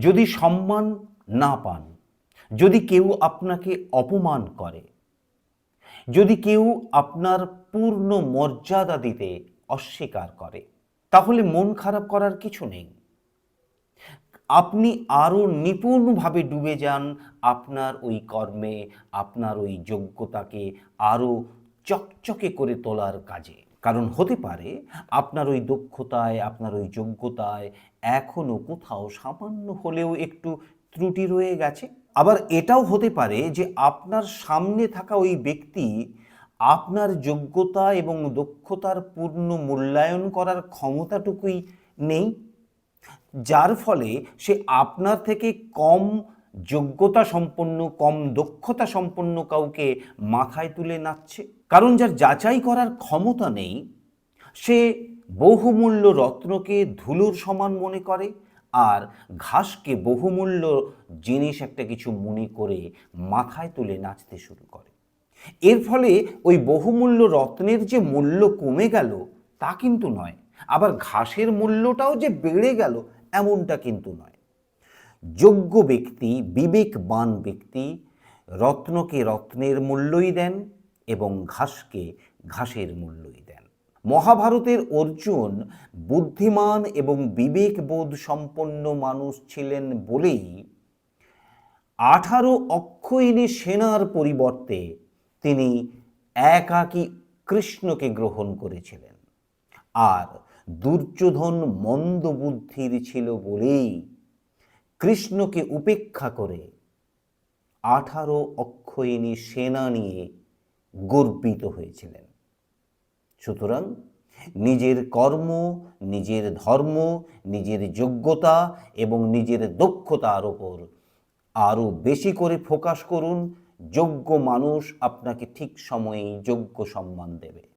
যদি সম্মান না পান, যদি কেউ আপনাকে অপমান করে, যদি কেউ আপনার পূর্ণ মর্যাদা দিতে অস্বীকার করে, তাহলে মন খারাপ করার কিছু নেই। আপনি আরও নিপুণভাবে ডুবে যান, আপনার ওই কর্মে, আপনার ওই যোগ্যতাকে আরও চকচকে করে তোলার কাজে। কারণ হতে পারে আপনার ওই দক্ষতায়, আপনার ওই যোগ্যতায় এখনও কোথাও সামান্য হলেও একটু ত্রুটি রয়ে গেছে। আবার এটাও হতে পারে যে আপনার সামনে থাকা ওই ব্যক্তি আপনার যোগ্যতা এবং দক্ষতার পূর্ণ মূল্যায়ন করার ক্ষমতাটুকুই নেই, যার ফলে সে আপনার থেকে কম যোগ্যতা সম্পন্ন, কম দক্ষতা সম্পন্ন কাউকে মাথায় তুলে নাচছে। কারণ যার যাচাই করার ক্ষমতা নেই, সে বহুমূল্য রত্নকে ধুলোর সমান মনে করে আর ঘাসকে বহুমূল্য জিনিস একটা কিছু মনে করে মাথায় তুলে নাচতে শুরু করে। এর ফলে ওই বহুমূল্য রত্নের যে মূল্য কমে গেল, তা কিন্তু নয়। আবার ঘাসের মূল্যটাও যে বেড়ে গেল, এমনটা কিন্তু নয়। যোগ্য ব্যক্তি, বিবেকবান ব্যক্তি, রত্নকে রত্নের মূল্যই দেন এবং ঘাসকে ঘাসের মূল্যই দেন। মহাভারতের অর্জুন বুদ্ধিমান এবং বিবেকবোধ সম্পন্ন মানুষ ছিলেন বলেই আঠারো অক্ষয়িনী সেনার পরিবর্তে তিনি একাকী কৃষ্ণকে গ্রহণ করেছিলেন। আর দুর্যোধন মন্দবুদ্ধির ছিল বলেই কৃষ্ণকে উপেক্ষা করে আঠারো অক্ষয়িনী সেনা নিয়ে গর্বিত হয়েছিলেন। সুতরাং নিজের কর্ম, নিজের ধর্ম, নিজের যোগ্যতা এবং নিজের দক্ষতার ওপর আরও বেশি করে ফোকাস করুন। যোগ্য মানুষ আপনাকে ঠিক সময়েই যোগ্য সম্মান দেবে।